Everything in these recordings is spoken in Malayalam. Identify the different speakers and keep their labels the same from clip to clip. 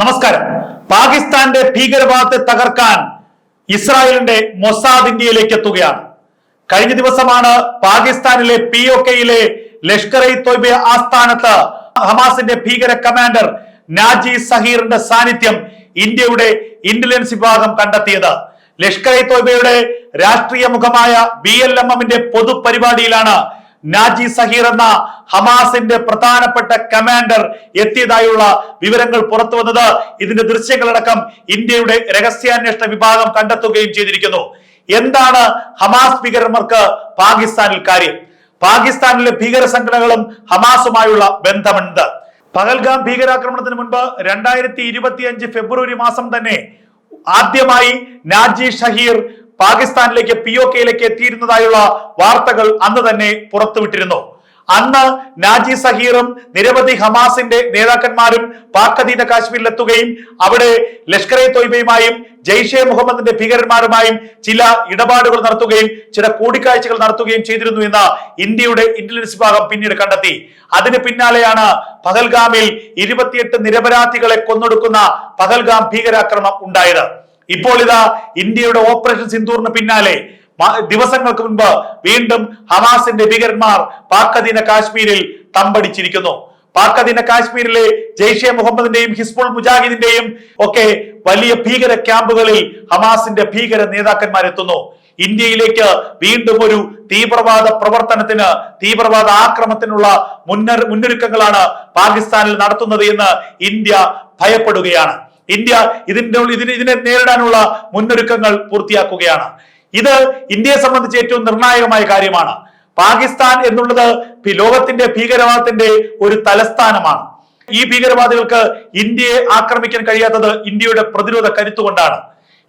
Speaker 1: നമസ്കാരം. പാകിസ്ഥാന്റെ ഭീകരവാദത്തെ തകർക്കാൻ ഇസ്രായേലിന്റെ മൊസാദ് ഇന്ത്യയിലേക്ക് എത്തുകയാണ്. കഴിഞ്ഞ ദിവസമാണ് പാകിസ്ഥാനിലെ പി ഒ കെയിലെ ലഷ്കർ ഇ തോയ്ബ ആസ്ഥാനത്ത് ഹമാസിന്റെ ഭീകര കമാൻഡർ നാജി സഹീറിന്റെ സാന്നിധ്യം ഇന്ത്യയുടെ ഇന്റലിജൻസ് വിഭാഗം കണ്ടെത്തിയത്. ലഷ്കർ ഇ തോയ്ബയുടെ രാഷ്ട്രീയ മുഖമായ ബി എൽ എം എമ്മിന്റെ പൊതുപരിപാടിയിലാണ് നാജി സഹീർ എന്ന ഹമാസിന്റെ പ്രധാനപ്പെട്ട കമാൻഡർ എത്തിയതായുള്ള വിവരങ്ങൾ പുറത്തു വന്നത് ഇതിന്റെ ദൃശ്യങ്ങളടക്കം ഇന്ത്യയുടെ രഹസ്യാന്വേഷണ വിഭാഗം കണ്ടെത്തുകയും ചെയ്തിരിക്കുന്നു. എന്താണ് ഹമാസ് ഭീകരന്മാർക്ക് പാകിസ്ഥാനിൽ കാര്യം? പാകിസ്ഥാനിലെ ഭീകര സംഘടനകളും ഹമാസുമായുള്ള ബന്ധമുണ്ട്. പകൽഗാം ഭീകരാക്രമണത്തിന് മുൻപ് രണ്ടായിരത്തി ഇരുപത്തിയഞ്ച് ഫെബ്രുവരി മാസം തന്നെ ആദ്യമായി നാജി ഷഹീർ പാകിസ്ഥാനിലേക്ക് പി ഒ കെയിലേക്ക് എത്തിയിരുന്നതായുള്ള വാർത്തകൾ അന്ന് തന്നെ പുറത്തുവിട്ടിരുന്നു. അന്ന് നാജി സഹീറും നിരവധി ഹമാസിന്റെ നേതാക്കന്മാരും പാക് അധീന കാശ്മീരിൽ എത്തുകയും അവിടെ ലഷ്കർ എ തൊയ്ബയുമായും ജെയ്ഷെ മുഹമ്മദിന്റെ ഭീകരന്മാരുമായും ചില ഇടപാടുകൾ നടത്തുകയും ചില കൂടിക്കാഴ്ചകൾ നടത്തുകയും ചെയ്തിരുന്നു എന്ന് ഇന്ത്യയുടെ ഇന്റലിജൻസ് വിഭാഗം പിന്നീട് കണ്ടെത്തി. അതിന് പിന്നാലെയാണ് പഹൽഗാമിൽ ഇരുപത്തിയെട്ട് നിരപരാധികളെ കൊന്നൊടുക്കുന്ന പഹൽഗാം ഭീകരാക്രമണം ഉണ്ടായത്. ഇപ്പോൾ ഇതാ ഇന്ത്യയുടെ ഓപ്പറേഷൻ സിന്ദൂറിന് പിന്നാലെ ദിവസങ്ങൾക്ക് മുൻപ് വീണ്ടും ഹമാസിന്റെ ഭീകരന്മാർ പാക്കദിന കാശ്മീരിൽ തമ്പടിച്ചിരിക്കുന്നു. പാക്കദിന കാശ്മീരിലെ ജെയ്ഷെ മുഹമ്മദിന്റെയും ഹിസ്ബുൾ മുജാഹിദിന്റെയും ഒക്കെ വലിയ ഭീകര ക്യാമ്പുകളിൽ ഹമാസിന്റെ ഭീകര നേതാക്കന്മാരെത്തുന്നു. ഇന്ത്യയിലേക്ക് വീണ്ടും ഒരു തീവ്രവാദ പ്രവർത്തനത്തിന് തീവ്രവാദ ആക്രമത്തിനുള്ള മുന്നൊരുക്കങ്ങളാണ് പാകിസ്ഥാനിൽ നടത്തുന്നത് എന്ന് ഇന്ത്യ ഭയപ്പെടുകയാണ്. ഇന്ത്യ ഇതിന്റെ ഇതിന് ഇതിനെ നേരിടാനുള്ള മുന്നൊരുക്കങ്ങൾ പൂർത്തിയാക്കുകയാണ്. ഇത് ഇന്ത്യയെ സംബന്ധിച്ച് ഏറ്റവും നിർണായകമായ കാര്യമാണ്. പാകിസ്ഥാൻ എന്നുള്ളത് ലോകത്തിന്റെ ഭീകരവാദത്തിന്റെ ഒരു തലസ്ഥാനമാണ്. ഈ ഭീകരവാദികൾക്ക് ഇന്ത്യയെ ആക്രമിക്കാൻ കഴിയാത്തത് ഇന്ത്യയുടെ പ്രതിരോധ കരുത്തുകൊണ്ടാണ്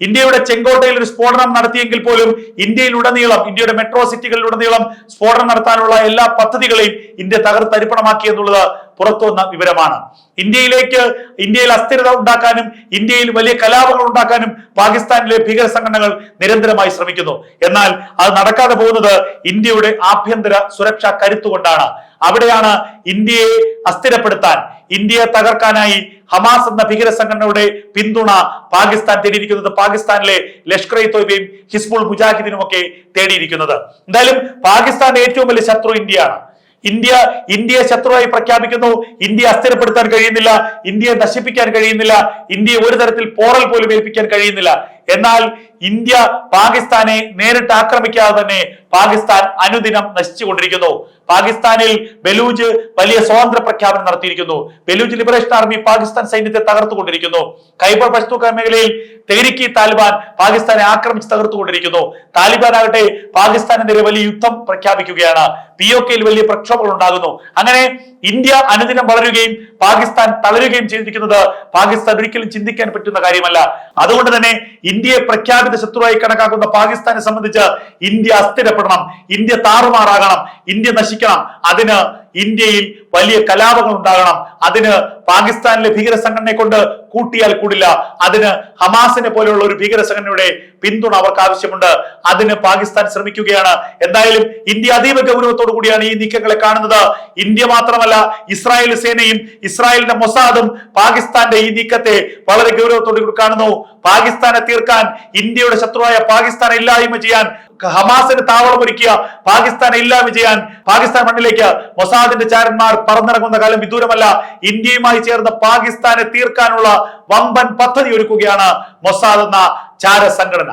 Speaker 1: ഇന്ത്യയുടെ ചെങ്കോട്ടയിൽ ഒരു സ്ഫോടനം നടത്തിയെങ്കിൽ പോലും ഇന്ത്യയിൽ ഉടനീളം ഇന്ത്യയുടെ മെട്രോ സിറ്റികളിൽ ഉടനീളം സ്ഫോടനം നടത്താനുള്ള എല്ലാ പദ്ധതികളെയും ഇന്ത്യ തകർത്തരിപ്പണമാക്കി എന്നുള്ളത് പുറത്തു വന്ന വിവരമാണ്. ഇന്ത്യയിലേക്ക് ഇന്ത്യയിൽ അസ്ഥിരത ഉണ്ടാക്കാനും ഇന്ത്യയിൽ വലിയ കലാപങ്ങൾ ഉണ്ടാക്കാനും പാകിസ്ഥാനിലെ ഭീകര സംഘടനകൾ നിരന്തരമായി ശ്രമിക്കുന്നു. എന്നാൽ അത് നടക്കാതെ പോകുന്നത് ഇന്ത്യയുടെ ആഭ്യന്തര സുരക്ഷാ കരുത്തുകൊണ്ടാണ് അവിടെയാണ് ഇന്ത്യയെ അസ്ഥിരപ്പെടുത്താൻ ഇന്ത്യയെ തകർക്കാനായി ഹമാസ് എന്ന ഭീകര സംഘടനയുടെ പിന്തുണ പാകിസ്ഥാൻ തേടിയിരിക്കുന്നത് പാകിസ്ഥാനിലെ ലഷ്കർ ഇ തോയ്ബയും ഹിസ്ബുൾ മുജാഹിദിനും ഒക്കെ തേടിയിരിക്കുന്നത്. എന്തായാലും പാകിസ്ഥാന്റെ ഏറ്റവും വലിയ ശത്രു ഇന്ത്യയാണ്. ഇന്ത്യ ഇന്ത്യയെ ശത്രുവായി പ്രഖ്യാപിക്കുന്നു. ഇന്ത്യയെ അസ്ഥിരപ്പെടുത്താൻ കഴിയുന്നില്ല. ഇന്ത്യയെ നശിപ്പിക്കാൻ കഴിയുന്നില്ല. ഇന്ത്യയെ ഒരു തരത്തിൽ പോറൽ പോലും ഏൽപ്പിക്കാൻ കഴിയുന്നില്ല. എന്നാൽ ഇന്ത്യ പാകിസ്ഥാനെ നേരിട്ട് ആക്രമിക്കാതെ തന്നെ പാകിസ്ഥാൻ അനുദിനം നശിച്ചുകൊണ്ടിരിക്കുന്നു. പാകിസ്ഥാനിൽ ബലൂജ് വലിയ സ്വാതന്ത്ര്യ പ്രഖ്യാപനം നടത്തിയിരിക്കുന്നു. ബലൂജ് ലിബറേഷൻ ആർമി പാകിസ്ഥാൻ സൈന്യത്തെ തകർത്തുകൊണ്ടിരിക്കുന്നു. കൈബർ പഷ്തൂക്ക മേഖലയിൽ തെഹരിക്കി താലിബാൻ പാകിസ്ഥാനെ ആക്രമിച്ച് തകർത്തുകൊണ്ടിരിക്കുന്നു. താലിബാൻ ആകട്ടെ പാകിസ്ഥാനെതിരെ വലിയ യുദ്ധം പ്രഖ്യാപിക്കുകയാണ്. പി ഒ കെയിൽ വലിയ പ്രക്ഷോഭങ്ങൾ ഉണ്ടാകുന്നു. അങ്ങനെ ഇന്ത്യ അനുദിനം വളരുകയും പാകിസ്ഥാൻ തളരുകയും ചെയ്തിരിക്കുന്നത് പാകിസ്ഥാൻ ഒരിക്കലും ചിന്തിക്കാൻ പറ്റുന്ന കാര്യമല്ല. അതുകൊണ്ട് തന്നെ ഇന്ത്യയെ പ്രഖ്യാപിത ശത്രുവായി കണക്കാക്കുന്ന പാകിസ്ഥാനെ സംബന്ധിച്ച് ഇന്ത്യ അസ്ഥിരപ്പെടണം. ഇന്ത്യ താറുമാറാകണം. ഇന്ത്യ നശിക്കണം. അതിന് ഇന്ത്യയിൽ വലിയ കലാപങ്ങൾ ഉണ്ടാകണം അതിന് പാകിസ്ഥാനിലെ ഭീകര സംഘടനയെ കൊണ്ട് കൂട്ടിയാൽ കൂടില്ല. അതിന് ഹമാസിനെ പോലെയുള്ള ഒരു ഭീകര സംഘടനയുടെ പിന്തുണ അവർക്ക് ആവശ്യമുണ്ട്. അതിന് പാകിസ്ഥാൻ ശ്രമിക്കുകയാണ്. എന്തായാലും ഇന്ത്യ അതീവ ഗൗരവത്തോടു കൂടിയാണ് ഈ നീക്കങ്ങളെ കാണുന്നത്. ഇന്ത്യ മാത്രമല്ല ഇസ്രായേൽ സേനയും ഇസ്രായേലിന്റെ മൊസാദും പാകിസ്ഥാന്റെ ഈ നീക്കത്തെ വളരെ ഗൗരവത്തോടു കൂടി കാണുന്നു. പാകിസ്ഥാനെ തീർക്കാൻ ഇന്ത്യയുടെ ശത്രുവായ പാകിസ്ഥാൻ ഇല്ലായ്മ ചെയ്യാൻ ഹമാസിന് താവളം ഒരുക്കിയ പാകിസ്ഥാനെ ഇല്ലായ്മ ചെയ്യാൻ പാകിസ്ഥാൻ മണ്ണിലേക്ക് മൊസാദിന്റെ ചാരന്മാർ പറന്നിറങ്ങുന്ന കാലം വിദൂരമല്ല. ഇന്ത്യയുമായി ചേർന്ന് പാകിസ്ഥാനെ തീർക്കാനുള്ള വമ്പൻ പദ്ധതി ഒരുക്കുകയാണ് മൊസാദ് എന്ന ചാര സംഘടന